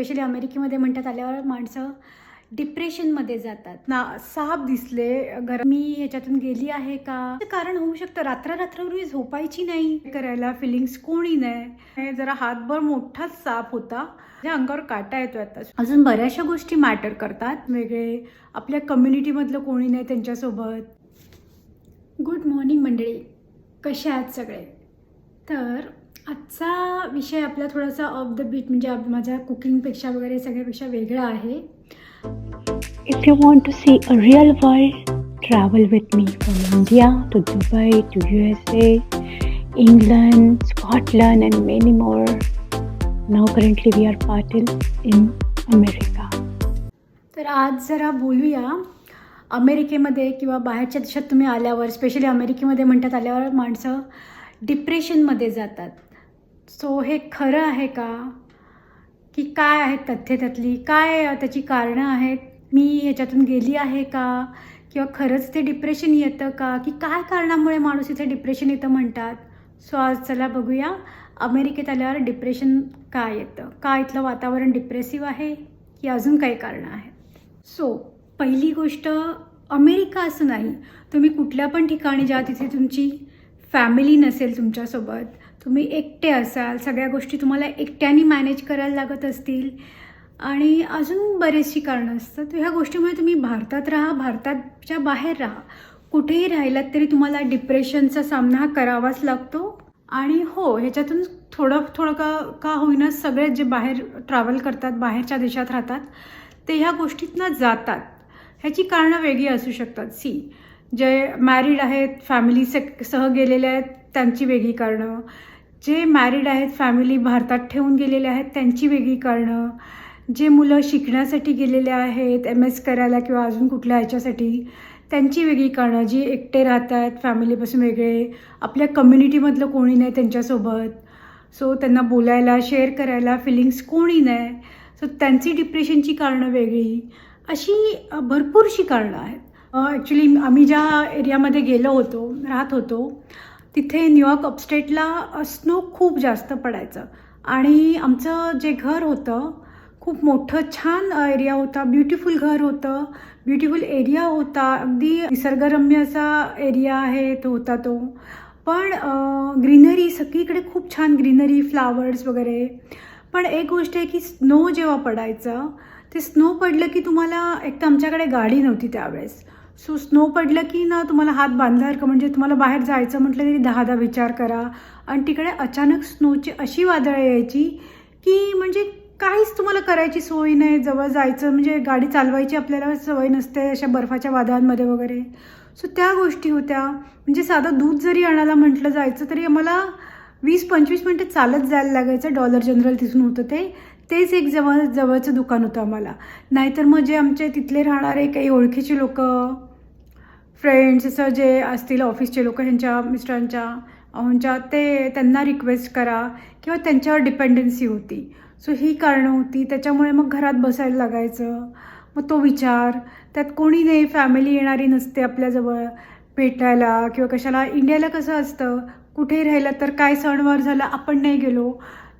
Specially अमेरिकेमध्ये म्हणतात आल्यावर माणसं डिप्रेशनमध्ये जातात. ना साप दिसले घर मी ह्याच्यातून गेली आहे का? कारण होऊ शकतं. रात्र झोपायची नाही करायला फिलिंग्स कोणी नाही. हे जरा हातभर मोठाच साप होता. ज्या अंगावर काटा येतो आता. अजून बऱ्याचशा गोष्टी मॅटर करतात. वेगळे आपल्या कम्युनिटीमधलं कोणी नाही त्यांच्यासोबत. गुड मॉर्निंग मंडळी. कसे आहात सगळे? तर आजचा विषय आपला थोडासा ऑफ द बीट म्हणजे माझ्या कुकिंगपेक्षा वगैरे सगळ्यापेक्षा वेगळा आहे If you want to see a real world, travel with me from India to Dubai to USA, England, Scotland, and many more. Now, currently, we are parted in America. तर आज जरा बोलूया अमेरिकेमध्ये किंवा बाहेरच्या देशात तुम्ही आल्यावर स्पेशली अमेरिकेमध्ये म्हणतात आल्यावर माणसं डिप्रेशनमध्ये जातात सो हे खरं आहे का? की काय आहेत तथ्य त्यातली? काय त्याची कारणं आहेत? मी याच्यातून गेली आहे का? किंवा खरंच ते डिप्रेशन येतं का? की काय कारणामुळे माणूस इथे डिप्रेशन येतं म्हणतात? सो आज चला बघूया. अमेरिकेत आल्यावर डिप्रेशन काय येतं? का इथलं वातावरण डिप्रेसिव्ह आहे? की अजून काही कारणं आहेत? सो पहिली गोष्ट अमेरिका असं नाही. तुम्ही कुठल्या पण ठिकाणी जा तिथे तुमची फॅमिली नसेल तुमच्यासोबत. तुम्ही एकटे असाल सगळ्या गोष्टी तुम्हाला एकट्याने मॅनेज करायला लागत असतील. आणि अजून बरेचशी कारणं असतात. ह्या गोष्टीमुळे तुम्ही भारतात राहा भारताच्या बाहेर राहा. कुठेही राहिलात तरी तुम्हाला डिप्रेशनचा सामना करावाच लागतो. आणि हो ह्याच्यातून थोडं थोडं का का होईना सगळे जे बाहेर ट्रॅव्हल करतात बाहेरच्या देशात राहतात ते ह्या गोष्टीतनं जातात. ह्याची कारणं वेगळी असू शकतात. सी जे मॅरिड आहेत फॅमिली से सह गेलेले आहेत त्यांची वेगळी कारणं. जे मॅरिड आहेत फॅमिली भारतात ठेवून गेलेले आहेत त्यांची वेगळी कारणं जे मुलं शिकण्यासाठी गेलेले आहेत एम एस करायला किंवा अजून कुठल्या ह्याच्यासाठी त्यांची वेगळी कारणं जी एकटे राहत आहेत फॅमिलीपासून वेगळे आपल्या कम्युनिटीमधलं कोणी नाही त्यांच्यासोबत. सो त्यांना बोलायला शेअर करायला फिलिंग्स कोणी नाही. सो त्यांची डिप्रेशनची कारणं वेगळी. अशी भरपूरशी कारणं आहेत. ॲक्च्युली आम्ही ज्या एरियामध्ये गेलो होतो राहत होतो तिथे न्यूयॉर्क अपस्टेटला स्नो खूप जास्त पडायचं. आणि आमचं जे घर होतं खूप मोठं छान एरिया होता. ब्युटिफुल घर होतं. ब्युटिफुल एरिया होता. अगदी निसर्गरम्य असा एरिया आहे तो होता तो. पण ग्रीनरी सगळीकडे खूप छान ग्रीनरी फ्लावर्स वगैरे. पण एक गोष्ट आहे की स्नो जेव्हा पडायचं ते स्नो पडलं की तुम्हाला एक तर आमच्याकडे गाडी नव्हती त्यावेळेस. सो स्नो पडलं की ना तुम्हाला हात बांधल्यासारखं म्हणजे तुम्हाला बाहेर जायचं म्हटलं तरी दहा दहा विचार करा. आणि तिकडे अचानक स्नोची अशी वादळं यायची की म्हणजे काहीच तुम्हाला करायची सोय नाही जवळ जायचं म्हणजे गाडी चालवायची आपल्याला सवय नसते अशा बर्फाच्या वादळांमध्ये वगैरे. सो त्या गोष्टी होत्या. म्हणजे साधं दूध जरी आणायला म्हटलं जायचं तरी आम्हाला वीस पंचवीस मिनटं चालत जायला लागायचं डॉलर जनरल तिथून होतं ते. तेच एक जवळ जवळचं दुकान होतं आम्हाला. नाहीतर मग जे आमचे तिथले राहणारे काही ओळखीचे लोक फ्रेंड्स असं जे असतील ऑफिसचे लोक ह्यांच्या मिस्टरांच्या ह्यांच्या ते त्यांना रिक्वेस्ट करा किंवा त्यांच्यावर डिपेंडन्सी होती. सो ही कारणं होती. त्याच्यामुळे मग घरात बसायला लागायचं. मग तो विचार त्यात कोणी नाही फॅमिली येणारी नसते आपल्याजवळ भेटायला किंवा कशाला. इंडियाला कसं असतं कुठे राहिलं तर काय सणवार झाला आपण नाही गेलो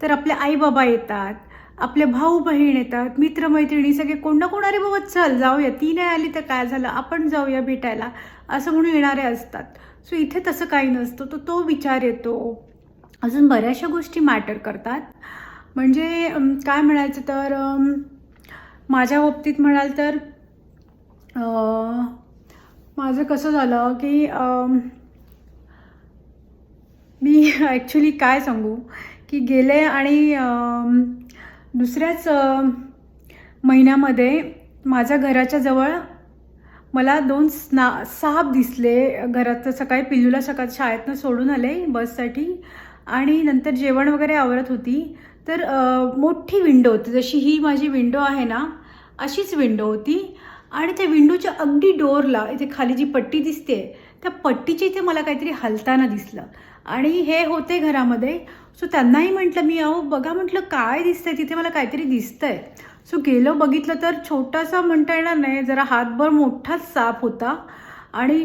तर आपले आई बाबा येतात. आपले भाऊ बहीण येतात मित्रमैत्रिणी सगळे कोण ना कोणारे बाबा चल जाऊया. ती नाही आली तर काय झालं? आपण जाऊया भेटायला. असं म्हणून येणारे असतात. सो इथे तसं काही नसतं. तर तो विचार येतो. अजून बऱ्याचशा गोष्टी मॅटर करतात. म्हणजे काय म्हणायचं तर माझ्या बाबतीत म्हणाल तर माझं कसं झालं की मी ॲक्च्युली काय सांगू? की गेले आणि दुसऱ्याच महिन्यामध्ये माझ्या घराच्या जवळ मला दोन स्ना साप दिसले. घरात सकाळी पिल्लूला सकाळ शाळेतनं सोडून आले बससाठी आणि नंतर जेवण वगैरे आवरत होती. तर मोठी विंडो होती. जशी ही माझी विंडो आहे ना अशीच विंडो होती. आणि त्या विंडोच्या अगदी डोअरला इथे खाली जी पट्टी दिसते त्या पट्टीच्या इथे मला काहीतरी हलताना दिसलं. आणि हे होते घरामध्ये. सो त्यांनाही म्हटलं मी अहो बघा म्हटलं काय दिसतंय? तिथे मला काहीतरी दिसतंय. सो गेलो बघितलं तर छोटासा म्हणता येणार नाही जरा हातभर मोठाच साप होता आणि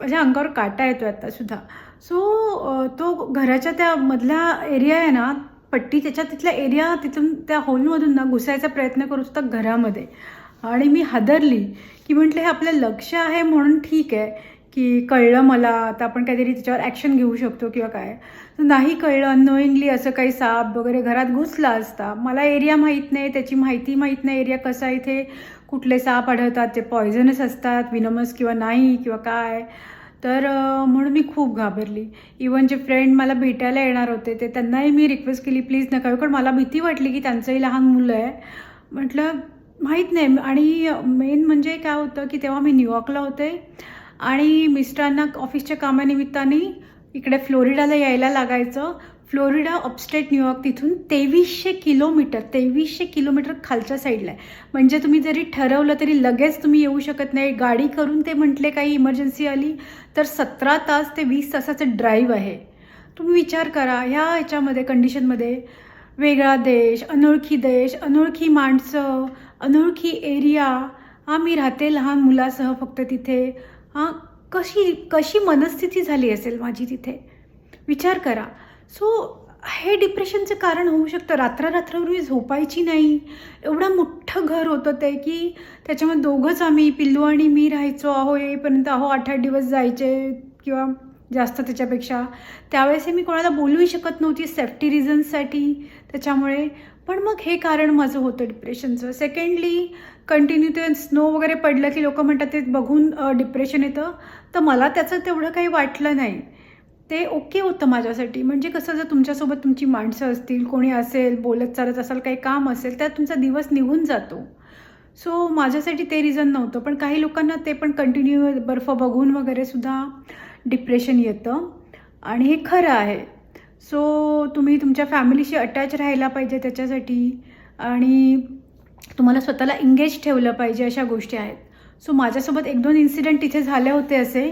माझ्या अंगावर काटा येतो आता सुद्धा. सो तो घराच्या त्या मधला एरिया आहे ना पट्टी त्याच्या तिथला एरिया तिथून त्या होलमधून ना घुसायचा प्रयत्न करत होता घरामध्ये. आणि मी हादरली की म्हटलं हे आपलं लक्ष आहे म्हणून ठीक आहे. की कळलं मला आता आपण काहीतरी त्याच्यावर ॲक्शन घेऊ शकतो किंवा काय. तर नाही कळलं अननोईंगली असं काही साप वगैरे घरात घुसला असता मला एरिया माहीत नाही त्याची माहिती माहीत नाही एरिया कसा इथे कुठले साप आढळतात ते पॉयझनस असतात विनमस किंवा नाही किंवा काय. तर म्हणून मी खूप घाबरली. इवन जे फ्रेंड मला भेटायला येणार होते ते त्यांनाही मी रिक्वेस्ट केली प्लीज नका कारण मला भीती वाटली की त्यांचंही लहान मुलं आहे. म्हटलं माहीत नाही. आणि मेन म्हणजे काय होतं की तेव्हा मी न्यूयॉर्कला होते. आणि मिस्टरांना ऑफिसच्या कामानिमित्ताने इकडे फ्लोरिडाला यायला लागायचं. फ्लोरिडा अपस्टेट न्यूयॉर्क तिथून तेवीसशे किलोमीटर तेवीसशे किलोमीटर खालच्या साईडला आहे. म्हणजे तुम्ही जरी ठरवलं तरी लगेच तुम्ही येऊ शकत नाही. गाडी करून ते म्हटले काही इमर्जन्सी आली तर सतरा तास ते वीस तासाचं ड्राईव्ह आहे. तुम्ही विचार करा ह्या ह्याच्यामध्ये कंडिशनमध्ये वेगळा देश अनोळखी देश अनोळखी माणसं अनोळखी एरिया हा मी राहते लहान मुलासह फक्त तिथे. हां कशी कशी मनस्थिती झाली असेल माझी तिथे? विचार करा. सो हे डिप्रेशनचं कारण होऊ शकतं. रात्र झोपायची नाही. एवढं मोठं घर होतं ते की त्याच्यामध्ये दोघंच आम्ही पिल्लू आणि मी राहायचो आहो येईपर्यंत आहो आठ आठ दिवस जायचे किंवा जास्त त्याच्यापेक्षा. त्यावेळेस मी कोणाला बोलूही शकत नव्हती सेफ्टी रिझन्ससाठी त्याच्यामुळे. पण मग हे कारण माझं होतं डिप्रेशनचं. सेकंडली कंटिन्यू ते स्नो वगैरे पडलं की लोक म्हणतात ते बघून डिप्रेशन येतं. तर मला त्याचं तेवढं काही वाटलं नाही. ते ओके होतं माझ्यासाठी. म्हणजे कसं जर तुमच्यासोबत तुमची माणसं असतील कोणी असेल बोलत चालत असाल काही काम असेल त्यात तुमचा दिवस निघून जातो. सो माझ्यासाठी ते रिझन नव्हतं. पण काही लोकांना ते पण कंटिन्यू बर्फ बघून वगैरे सुद्धा डिप्रेशन येतं. आणि हे खरं आहे. सो तुम्ही तुमच्या फॅमिलीशी अटॅच राहायला पाहिजे त्याच्यासाठी. आणि तुम्हाला स्वतःला इंगेज ठेवलं पाहिजे अशा गोष्टी आहेत. सो माझ्यासोबत एक दोन इन्सिडेंट तिथे झाले होते असे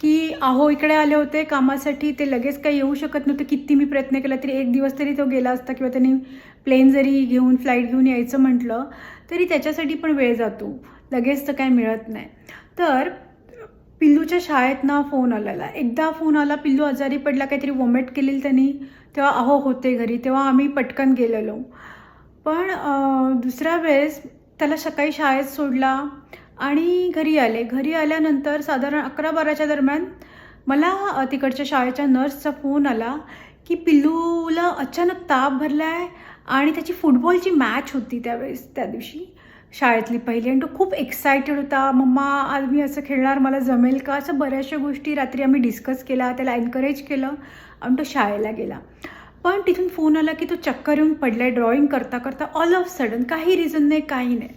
की अहो इकडे आले होते कामासाठी ते लगेच काही येऊ शकत नव्हते किती मी प्रयत्न केला तरी एक दिवस तरी तो गेला असता किंवा त्यांनी प्लेन जरी घेऊन फ्लाईट घेऊन यायचं म्हटलं तरी त्याच्यासाठी पण वेळ जातो. लगेच तर काय मिळत नाही. तर पिल्लूच्या शाळेत ना फोन आलेला. एकदा फोन आला पिल्लू आजारी पडला काहीतरी वॉमिट केलेली त्यांनी तेव्हा अहो होते घरी तेव्हा आम्ही पटकन गेलेलो. पण दुसऱ्या वेळेस त्याला सकाळी शाळेत सोडला आणि घरी आले. घरी आल्यानंतर साधारण अकरा बाराच्या दरम्यान मला तिकडच्या शाळेच्या नर्सचा फोन आला की पिल्लूला अचानक ताप भरला आहे आणि त्याची फुटबॉलची मॅच होती त्यावेळेस त्या दिवशी शाळेतली पहिली. आणि तो खूप एक्सायटेड होता. मम्मा आज मी असं खेळणार मला जमेल का? असं बऱ्याचशा गोष्टी रात्री आम्ही डिस्कस केला त्याला एनकरेज केलं आणि तो शाळेला गेला. पण तिथून फोन आला की तो चक्कर येऊन पडला आहे ड्रॉइंग करता करता ऑल ऑफ सडन काही रिझन नाही काही नाही.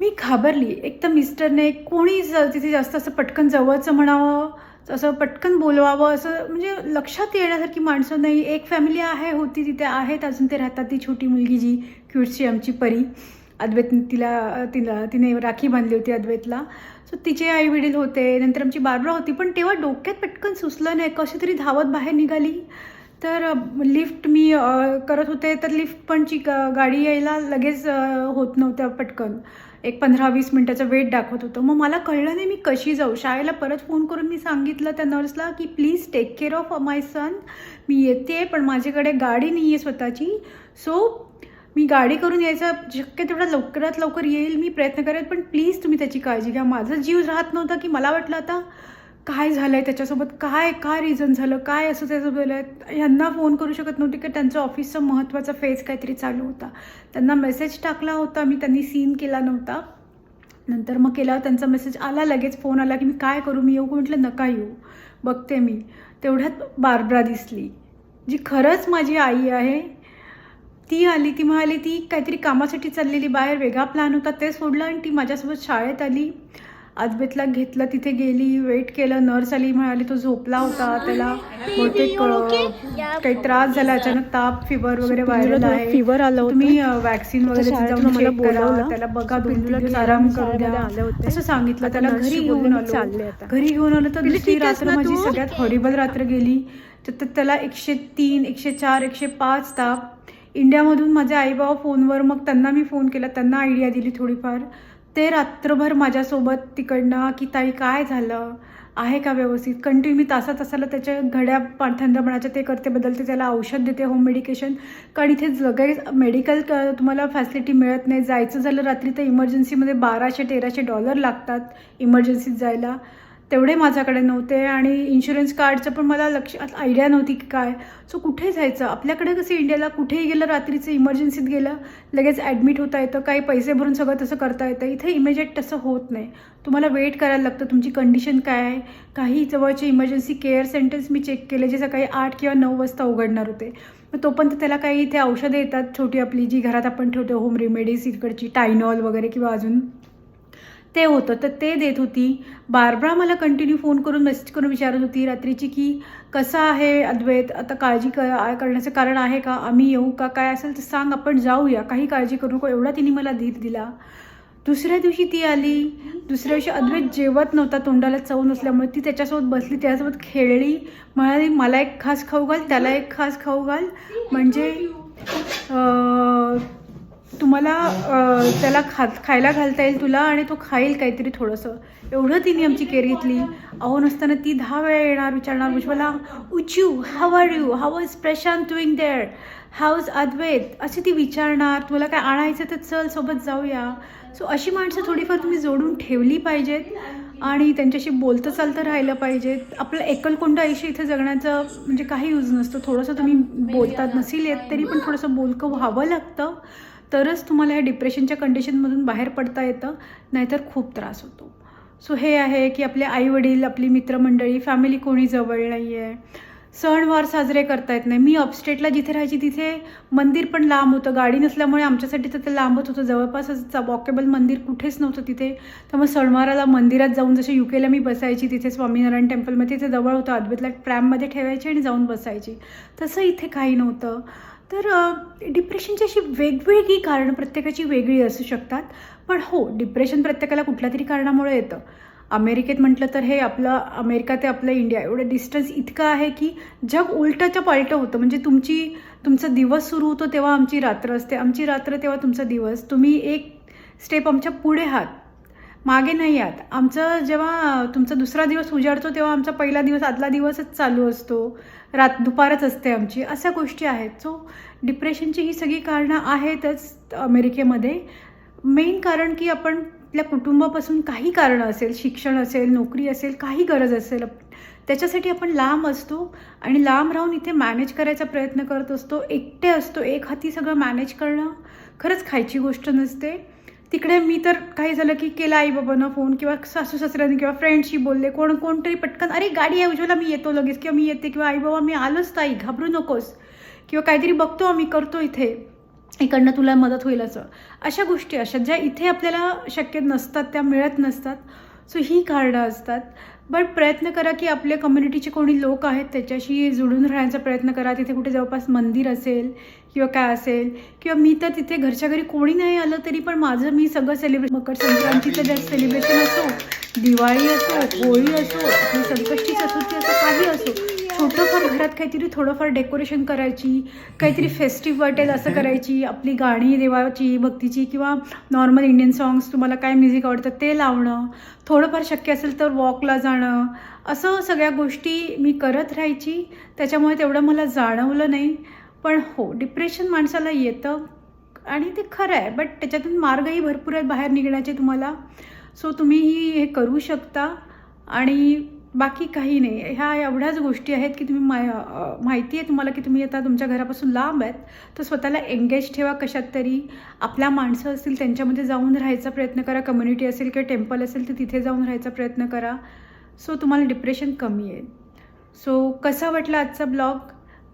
मी घाबरली. एक तर मिस्टरने कोणी ज- तिथे जास्त असं पटकन जवळचं म्हणावं असं पटकन बोलवावं असं म्हणजे लक्षात येण्यासारखी माणसं नाही. एक फॅमिली आहे होती तिथे आहेत अजून ते राहतात ती छोटी मुलगी जी क्यूटची आमची परी. अद्वैत तिला तिला तिने राखी बांधली होती अद्वैतला. सो तिचे आई वडील होते. नंतर आमची बारबरा होती. पण तेव्हा डोक्यात पटकन सुचलं नाही. कशी तरी धावत बाहेर निघाली. तर लिफ्ट मी करत होते तर लिफ्ट पणची ग- गाडी यायला लगेच होत नव्हत्या पटकन. एक पंधरा वीस मिनटाचं वेट दाखवत होतं. मग मला कळलं नाही मी कशी जाऊ. शाळेला परत फोन करून मी सांगितलं त्या नर्सला की please take care of my son मी येते पण माझ्याकडे गाडी नाही आहे स्वतःची. सो मी गाडी करून यायचा. शक्य तेवढा लवकरात लवकर येईल. मी प्रयत्न करेल पण प्लीज तुम्ही त्याची काळजी घ्या. माझा जीव राहत नव्हता की मला वाटलं आता काय झालं आहे त्याच्यासोबत काय काय रिझन झालं काय असं त्याचं आहे ह्यांना फोन करू शकत नव्हते की त्यांचं ऑफिसचं महत्त्वाचा फेज काहीतरी चालू होता. त्यांना मेसेज टाकला होता मी त्यांनी सीन केला नव्हता. नंतर मग केल्यावर त्यांचा मेसेज आला लगेच फोन आला की मी काय करू मी येऊ म्हटलं नका येऊ. बघते मी. तेवढ्यात बारबरा दिसली. जी खरंच माझी आई आहे ती आली ती म्हणाली ती काहीतरी कामासाठी चाललेली बाहेर वेगळा प्लॅन होता ते सोडलं आणि ती माझ्यासोबत शाळेत आली. आजबेतला घेतलं तिथे गेली वेट केलं नर्स आली म्हणाली तो झोपला होता त्याला बहुतेक काही त्रास झाला अचानक ताप फिवर वगैरे व्हायरल आहे. fever आलं होतं. तुम्ही वॅक्सिन वगैरे मला बोलवलं. त्याला बघा दोन दिवस आराम करू शाळेमध्ये द्या. आले होते. असं सांगितलं त्याला घरी घेऊन आलो. आता. घरी घेऊन आलो तर दुसरी रात्र माझी तू? सगळ्यात हॉरिबल रात्र गेली. तर तर त्याला एकशे तीन एकशे चार एकशे पाच ताप. इंडियामधून माझे आईबाबा फोनवर मग त्यांना मी फोन केला. त्यांना आयडिया दिली थोडीफार. ते रात्रभर माझ्यासोबत तिकडनं की ताई काय झालं? आहे का व्यवस्थित? कंटिन्यू मी तासा तासाला त्याच्या घड्या पा- थंडपणाच्या ते करते बदलते त्याला औषध देते होम मेडिकेशन कारण इथे लगेच मेडिकल क तुम्हाला फॅसिलिटी मिळत नाही. जायचं झालं रात्री तर इमर्जन्सीमध्ये बाराशे तेराशे डॉलर लागतात इमर्जन्सीत जायला. तेवढे माझ्याकडे नव्हते आणि इन्शुरन्स कार्डचं पण मला लक्ष आयडिया नव्हती की काय. सो कुठे जायचं? आपल्याकडे कसं इंडियाला कुठेही गेलं रात्रीचं इमर्जन्सीत गेलं लगेच ॲडमिट होता येतं काही पैसे भरून सगळं तसं करता येतं. इथे इमिजिएट तसं होत नाही. तुम्हाला वेट करायला लागतं तुमची कंडिशन काय आहे? काही जवळचे इमर्जन्सी केअर सेंटर्स मी चेक केले जे सकाळी आठ किंवा नऊ वाजता उघडणार होते. मग तोपर्यंत त्याला काही इथे औषधं येतात छोटी आपली जी घरात आपण ठेवतो होम रेमेडीज इकडची टायनॉल वगैरे किंवा अजून ते होतं. तर ते देत होती. बारब्रा मला कंटिन्यू फोन करून मेसेज करून विचारत होती रात्रीची की कसं आहे अद्वैत? आता काळजी क करण्याचं कारण आहे का? आम्ही येऊ का? काय असेल तर सांग आपण जाऊया. काही काळजी करू नको. एवढा तिने मला धीर दिला. दुसऱ्या दिवशी ती आली. दुसऱ्या दिवशी अद्वैत जेवत नव्हता. तोंडाला चव नसल्यामुळे ती त्याच्यासोबत बसली. त्याच्यासोबत खेळली. म्हणाली मला एक खास खाऊ घाल त्याला एक खास खाऊ घाल. म्हणजे तुम्हाला त्याला खा खायला घालता येईल तुला आणि तो खाईल काहीतरी थोडंसं. एवढं तिने आमची केअर घेतली. अहो नसताना ती दहा वेळा येणार विचारणार Ujjwala उच्यू how are you how is Prashant doing there how is Advait अशी ती विचारणार. तुला काय आणायचं तर चल सोबत जाऊया. सो अशी माणसं थोडीफार तुम्ही जोडून ठेवली पाहिजेत आणि त्यांच्याशी बोलतं चालतं राहिलं पाहिजेत. आपलं एकलकोंड आयुष्य इथे जगण्याचं म्हणजे काही यूज नसतं. थोडंसं तुम्ही बोलतात नसेल येत तरी पण थोडंसं बोलकं व्हावं लागतं. तरच तुम्हाला ह्या डिप्रेशनच्या कंडिशनमधून बाहेर पडता येतं नाहीतर खूप त्रास होतो. सो हे आहे की आपले आईवडील आपली मित्रमंडळी फॅमिली कोणी जवळ नाही आहे सणवार साजरे करता येत नाही. मी अपस्टेटला जिथे राहायची तिथे मंदिर पण लांब होतं. गाडी नसल्यामुळे आमच्यासाठी तर ते लांबच होतं. जवळपासच वॉकेबल मंदिर कुठेच नव्हतं तिथे. त्यामुळे सणवाराला मंदिरात जाऊन जसं युकेला मी बसायची तिथे स्वामीनारायण टेम्पलमध्ये तिथे जवळ होतं. अद्वैतला ट्रॅममध्ये ठेवायची आणि जाऊन बसायची. तसं इथे काही नव्हतं. तर डिप्रेशनची अशी वेगवेगळी कारणं प्रत्येकाची वेगळी असू शकतात. पण हो डिप्रेशन प्रत्येकाला कुठल्या तरी कारणामुळे येतं. अमेरिकेत म्हटलं तर हे आपलं अमेरिका ते आपलं इंडिया एवढं डिस्टन्स इतकं आहे की जग उलटंच्या पालटं होतं. म्हणजे तुमची तुमचा दिवस सुरू होतो तेव्हा आमची रात्र असते. आमची रात्र तेव्हा तुमचा दिवस. तुम्ही एक स्टेप आमच्या पुढे आहात मागे नाही आहात आमचं जेव्हा तुमचा दुसरा दिवस उजाडतो तेव्हा आमचा पहिला दिवस आदला दिवसच चालू असतो. रात दुपारच असते आमची. अशा गोष्टी आहेत. सो डिप्रेशनची ही सगळी कारणं आहेतच अमेरिकेमध्ये. मेन कारण की आपण आपल्या कुटुंबापासून काही कारणं असेल शिक्षण असेल नोकरी असेल काही गरज असेल त्याच्यासाठी आपण लांब असतो आणि लांब राहून इथे मॅनेज करायचा प्रयत्न करत असतो. एकटे असतो. एक हाती सगळं मॅनेज करणं खरंच खायची गोष्ट नसते. तिकडे मी तर काही झालं की केला आई बाबांना फोन किंवा सासू सासऱ्याने किंवा फ्रेंडशी बोलले कोण कोणतरी पटकन अरे गाडी आहे उज्ज्वला मी येतो लगेच किंवा मी येते किंवा आई बाबा मी आलोच ताई घाबरू नकोस किंवा काहीतरी बघतो आम्ही करतो इथे इकडनं तुला मदत होईल असं. अशा गोष्टी अशा ज्या इथे आपल्याला शक्य नसतात त्या मिळत नसतात. सो ही कारणं असतात. बट प्रयत्न करा की आपल्या कम्युनिटीचे कोणी लोक आहेत त्याच्याशी जुळून राहण्याचा प्रयत्न करा. तिथे कुठे जवळपास मंदिर असेल किंवा काय असेल किंवा मी तर तिथे घरच्या घरी कोणी नाही आलं तरी पण माझं मी सगळं सेलिब्रेट मकर संक्रांतीचं जे सेलिब्रेशन असो दिवाळी असो होळी असो आपली संकष्टी चतुर्थी असो काही असो छोटंफार घरात काहीतरी थोडंफार डेकोरेशन करायची काहीतरी फेस्टिव्ह वाटेल असं करायची आपली गाणी देवाची भक्तीची किंवा नॉर्मल इंडियन सॉंग्स तुम्हाला काय म्युझिक आवडतं ते लावणं. थोडंफार शक्य असेल तर वॉकला जाणं. असं सगळ्या गोष्टी मी करत राहायची. त्याच्यामुळे तेवढं मला जाणवलं नाही. पण हो डिप्रेशन माणसाला येतं आणि ते खरं आहे. बट त्याच्यातून मार्गही भरपूर आहेत बाहेर निघण्याचे तुम्हाला. सो तुम्ही हे करू शकता. आणि बाकी काही नाही. ह्या एवढ्याच गोष्टी आहेत की तुम्ही मा माहिती आहे तुम्हाला की तुम्ही आता तुमच्या घरापासून लांब आहेत तर स्वतःला एंगेज ठेवा कशात तरी. आपल्या माणसं असतील त्यांच्यामध्ये जाऊन राहायचा प्रयत्न करा. कम्युनिटी असेल किंवा टेम्पल असेल तर तिथे जाऊन राहायचा प्रयत्न करा. सो तुम्हाला डिप्रेशन कमी आहे. सो कसा वाटला आजचा blog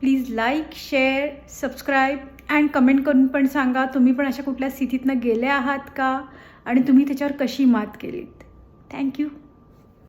please like share subscribe and comment करून पण सांगा. तुम्ही पण अशा कुठल्या स्थितीतनं गेले आहात का? आणि तुम्ही त्याच्यावर कशी मात केलीत? थँक्यू